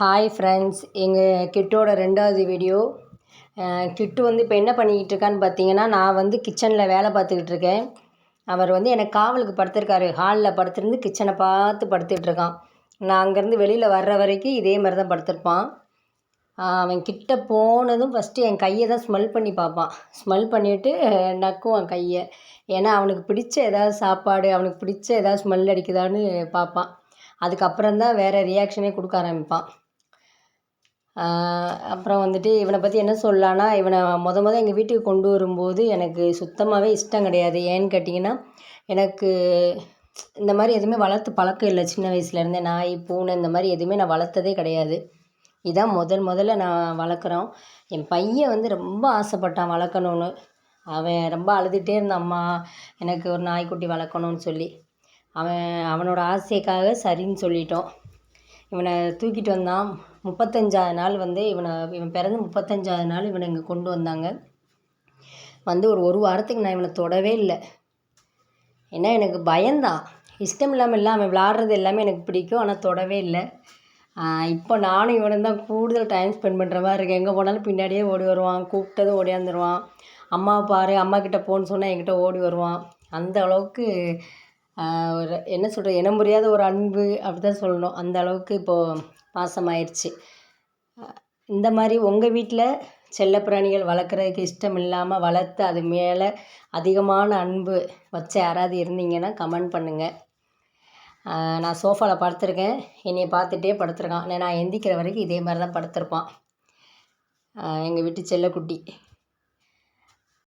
Hi friends எங்கள் கிட்டோட ரெண்டாவது video கிட்டு வந்து இப்போ என்ன பண்ணிக்கிட்டு இருக்கான்னு பார்த்தீங்கன்னா நான் வந்து கிச்சனில் வேலை பார்த்துக்கிட்டு இருக்கேன். அவர் வந்து எனக்கு காவலுக்கு படுத்திருக்காரு. ஹாலில் படுத்திருந்து கிச்சனை பார்த்து படுத்துட்ருக்கான் நான் அங்கேருந்து வெளியில் வர்ற வரைக்கும் இதே மாதிரி தான் படுத்திருப்பான் அவன் கிட்ட போனதும் ஃபஸ்ட்டு என் கையை தான் ஸ்மெல் பண்ணி பார்ப்பான். ஸ்மெல் பண்ணிவிட்டு நக்குவான் கையை. ஏன்னா அவனுக்கு பிடிச்ச ஏதாவது சாப்பாடு அவனுக்கு பிடிச்ச ஏதாவது ஸ்மெல் அடிக்குதான்னு பார்ப்பான். அதுக்கப்புறம் தான் வேறு ரியாக்ஷனே கொடுக்க ஆரம்பிப்பான். அப்புறம் வந்துட்டு இவனை பற்றி என்ன சொல்லலான்னா இவனை மொதல் மொதல் எங்கள் வீட்டுக்கு கொண்டு வரும்போது எனக்கு சுத்தமாகவே இஷ்டம் கிடையாது. ஏன்னு கேட்டிங்கன்னா எனக்கு இந்த மாதிரி எதுவுமே வளர்த்து பழக்கம் இல்லை. சின்ன வயசுலேருந்தே நாய் பூனை இந்த மாதிரி எதுவுமே நான் வளர்த்ததே கிடையாது. இதான் முதல் முதல்ல நான் வளர்க்குறோம். என் பையன் வந்து ரொம்ப ஆசைப்பட்டான் வளர்க்கணுன்னு அவன் ரொம்ப அழுதுகிட்டே இருந்தான் அம்மா எனக்கு ஒரு நாய்க்குட்டி வளர்க்கணுன்னு சொல்லி. அவன் அவனோட ஆசைக்காக சரின்னு சொல்லிட்டோம். இவனை தூக்கிட்டு வந்தான். முப்பத்தஞ்சாவது நாள் வந்து இவனை இவன் பிறந்து முப்பத்தஞ்சாவது நாள் இவனை இங்கே கொண்டு வந்தாங்க. வந்து ஒரு ஒரு வாரத்துக்கு நான் இவனை தொடவே இல்லை. ஏன்னா எனக்கு பயந்தான் இஷ்டம் இல்லாமல் இல்லை அவன் விளாட்றது எல்லாமே எனக்கு பிடிக்கும். ஆனால் தொடவே இல்லை. இப்போ நானும் இவனும் தான் கூடுதல் டைம் ஸ்பெண்ட் பண்ணுற மாதிரி இருக்குது எங்கே போனாலும் பின்னாடியே ஓடி வருவான். கூப்பிட்டதும் ஓடியாந்துருவான். அம்மா பாரு அம்மா கிட்டே போன்னு சொன்னால் என்கிட்ட ஓடி வருவான். அந்த அளவுக்கு ஒரு என்ன சொல்கிறது இனம் புரியாத ஒரு அன்பு அப்படி தான் சொல்லணும். அந்த அளவுக்கு இப்போது பாசமாயிடுச்சு இந்த மாதிரி உங்கள் வீட்டில் செல்லப்பிராணிகள் வளர்க்குறதுக்கு இஷ்டம் இல்லாமல் வளர்த்து அது மேலே அதிகமான அன்பு வச்ச யாராவது இருந்தீங்கன்னா கமெண்ட் பண்ணுங்கள் நான் சோஃபாவில் படுத்திருக்கேன். என்னையை பார்த்துட்டே படுத்துருக்கான். நான் எந்திக்கிற வரைக்கும் இதே மாதிரி தான் படுத்திருப்பான் எங்கள் வீட்டு செல்லக்குட்டி.